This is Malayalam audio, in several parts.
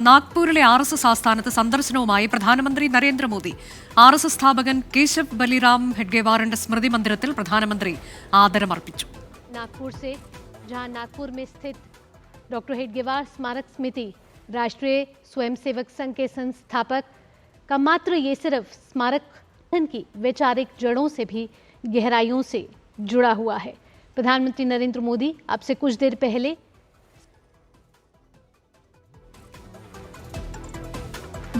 നാഗ്പൂരിലെ ആർ എസ് എസ് ആസ്ഥാനത്ത് സന്ദർശനവുമായി പ്രധാനമന്ത്രി നരേന്ദ്രമോദി ആർ എസ് എസ് സ്ഥാപകൻ കേശവ് ബലിറാം ഹെഡ്ഗേവാറിന്റെ സ്മൃതി മന്ദിരത്തിൽ പ്രധാനമന്ത്രി ആദരമർപ്പിച്ചു नागपुर से जहां नागपुर में स्थित डॉक्टर हेडगेवार स्मारक समिति राष्ट्रीय स्वयंसेवक संघ के संस्थापक का मात्र ये सिर्फ स्मारक संगठन की वैचारिक जड़ों से भी गहराइयों से जुड़ा हुआ है प्रधानमंत्री नरेंद्र मोदी अब से कुछ देर पहले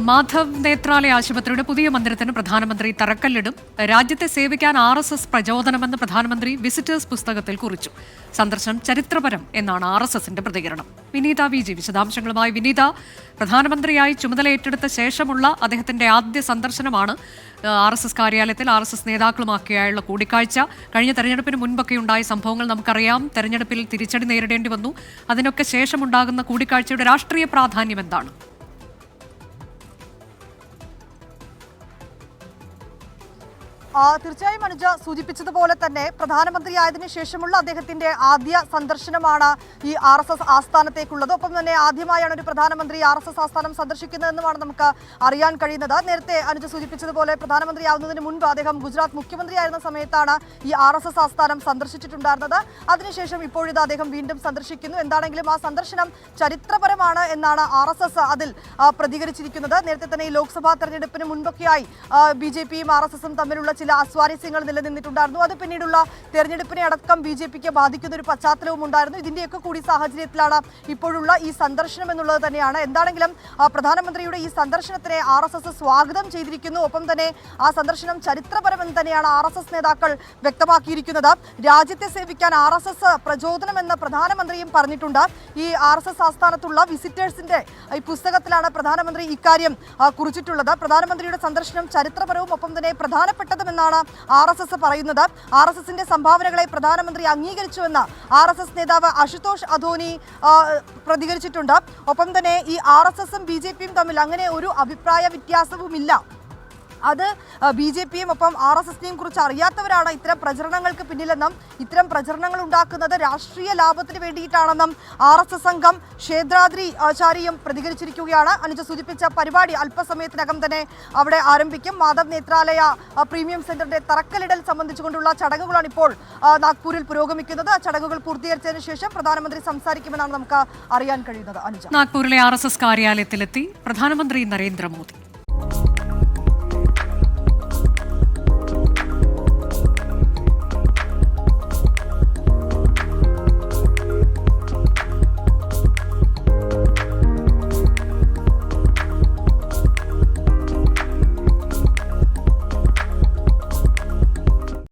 മാധവ് നേത്രാലയ ആശുപത്രിയുടെ പുതിയ മന്ദിരത്തിന് പ്രധാനമന്ത്രി തറക്കല്ലിടും. രാജ്യത്തെ സേവിക്കാൻ ആർ എസ് എസ് പ്രചോദനമെന്ന് പ്രധാനമന്ത്രി വിസിറ്റേഴ്സ് പുസ്തകത്തിൽ കുറിച്ചു. സന്ദർശനം ചരിത്രപരം എന്നാണ് ആർ എസ് എസിന്റെ പ്രതികരണം. വിനീത വി ജി വിശദാംശങ്ങളുമായി വിനീത. പ്രധാനമന്ത്രിയായി ചുമതലയേറ്റെടുത്ത ശേഷമുള്ള അദ്ദേഹത്തിന്റെ ആദ്യ സന്ദർശനമാണ് ആർ എസ് എസ് കാര്യാലയത്തിൽ ആർ എസ് എസ് നേതാക്കളുമൊക്കെയായുള്ള കൂടിക്കാഴ്ച. കഴിഞ്ഞ തെരഞ്ഞെടുപ്പിന് മുൻപൊക്കെ ഉണ്ടായ സംഭവങ്ങൾ നമുക്കറിയാം. തെരഞ്ഞെടുപ്പിൽ തിരിച്ചടി നേരിടേണ്ടി വന്നു. അതിനൊക്കെ ശേഷമുണ്ടാകുന്ന കൂടിക്കാഴ്ചയുടെ രാഷ്ട്രീയ പ്രാധാന്യം എന്താണ്? തീർച്ചയായും അനുജ സൂചിപ്പിച്ചതുപോലെ തന്നെ പ്രധാനമന്ത്രി പ്രധാനമന്ത്രിയായതിനു ശേഷമുള്ള അദ്ദേഹത്തിന്റെ ആദ്യ സന്ദർശനമാണ് ഈ ആർ എസ് എസ് ആസ്ഥാനത്തേക്കുള്ളത്. ഒപ്പം തന്നെ ആദ്യമായാണ് ഒരു പ്രധാനമന്ത്രി ആർ എസ് എസ് ആസ്ഥാനം സന്ദർശിക്കുന്നതെന്നുമാണ് നമുക്ക് അറിയാൻ കഴിയുന്നത്. നേരത്തെ അനുജ സൂചിപ്പിച്ചതുപോലെ പ്രധാനമന്ത്രിയാവുന്നതിന് മുൻപ് അദ്ദേഹം ഗുജറാത്ത് മുഖ്യമന്ത്രിയായിരുന്ന സമയത്താണ് ഈ ആർ എസ് എസ് ആസ്ഥാനം സന്ദർശിച്ചിട്ടുണ്ടായിരുന്നത്. അതിനുശേഷം ഇപ്പോഴിത് അദ്ദേഹം വീണ്ടും സന്ദർശിക്കുന്നു. എന്താണെങ്കിലും ആ സന്ദർശനം ചരിത്രപരമാണ് എന്നാണ് ആർ എസ് എസ് അതിൽ പ്രതികരിച്ചിരിക്കുന്നത്. നേരത്തെ തന്നെ ഈ ലോക്സഭാ തെരഞ്ഞെടുപ്പിന് മുൻപൊക്കെയായി ബി ജെ പിയും ആർ എസ് എസും തമ്മിലുള്ള ചില അസ്വാരസ്യങ്ങൾ നിലനിന്നിട്ടുണ്ടായിരുന്നു. അത് പിന്നീടുള്ള തെരഞ്ഞെടുപ്പിനെ അടക്കം ബി ജെ പിക്ക് ബാധിക്കുന്ന ഒരു പശ്ചാത്തലവും ഉണ്ടായിരുന്നു. ഇതിന്റെയൊക്കെ കൂടി സാഹചര്യത്തിലാണ് ഇപ്പോഴുള്ള ഈ സന്ദർശനം എന്നുള്ളത് തന്നെയാണ്. എന്താണെങ്കിലും പ്രധാനമന്ത്രിയുടെ ഈ സന്ദർശനത്തിനെ ആർ എസ് എസ് സ്വാഗതം ചെയ്തിരിക്കുന്നു. ഒപ്പം തന്നെ ആ സന്ദർശനം ചരിത്രപരമെന്ന് തന്നെയാണ് ആർ എസ് എസ് നേതാക്കൾ വ്യക്തമാക്കിയിരിക്കുന്നത്. രാജ്യത്തെ സേവിക്കാൻ ആർ എസ് എസ് പ്രചോദനമെന്ന് പ്രധാനമന്ത്രിയും പറഞ്ഞിട്ടുണ്ട്. ഈ ആർ എസ് എസ് ആസ്ഥാനത്തുള്ള വിസിറ്റേഴ്സിന്റെ ഈ പുസ്തകത്തിലാണ് പ്രധാനമന്ത്രി ഇക്കാര്യം കുറിച്ചിട്ടുള്ളത്. പ്രധാനമന്ത്രിയുടെ സന്ദർശനം ചരിത്രപരവും ഒപ്പം തന്നെ പ്രധാനപ്പെട്ടതുമെന്നാണ് ആർ എസ് എസ് പറയുന്നത്. ആർ എസ് എസിന്റെ സംഭാവനകളെ പ്രധാനമന്ത്രി അംഗീകരിച്ചുവെന്ന് ആർ എസ് എസ് നേതാവ് അശുതോഷ് അധോനി പ്രതികരിച്ചിട്ടുണ്ട്. ഒപ്പം തന്നെ ഈ ആർ എസ് എസും ബി ജെ പിയും തമ്മിൽ അങ്ങനെ ഒരു അഭിപ്രായ വ്യത്യാസവുമില്ല. അത് ബി ജെ പിയും ഒപ്പം ആർ എസ് എസിനെയും കുറിച്ച് അറിയാത്തവരാണ് ഇത്തരം പ്രചരണങ്ങൾക്ക് പിന്നിലെന്നും ഇത്തരം പ്രചരണങ്ങൾ ഉണ്ടാക്കുന്നത് രാഷ്ട്രീയ ലാഭത്തിന് വേണ്ടിയിട്ടാണെന്നും ആർ എസ് എസ് അംഗം ക്ഷേത്രാദ്രി ആചാര്യം പ്രതികരിച്ചിരിക്കുകയാണ്. അനുജ സൂചിപ്പിച്ച പരിപാടി അല്പസമയത്തിനകം തന്നെ അവിടെ ആരംഭിക്കും. മാധവ് നേത്രാലയ പ്രീമിയം സെന്ററിന്റെ തറക്കല്ലിടൽ സംബന്ധിച്ചുകൊണ്ടുള്ള ചടങ്ങുകളാണ് ഇപ്പോൾ നാഗ്പൂരിൽ പുരോഗമിക്കുന്നത്. ചടങ്ങുകൾ പൂർത്തീകരിച്ചതിന് ശേഷം പ്രധാനമന്ത്രി സംസാരിക്കുമെന്നാണ് നമുക്ക് അറിയാൻ കഴിയുന്നത്. അനുജ. നാഗ്പൂരിലെ ആർ എസ് എസ് കാര്യാലയത്തിലെത്തി പ്രധാനമന്ത്രി നരേന്ദ്രമോദി.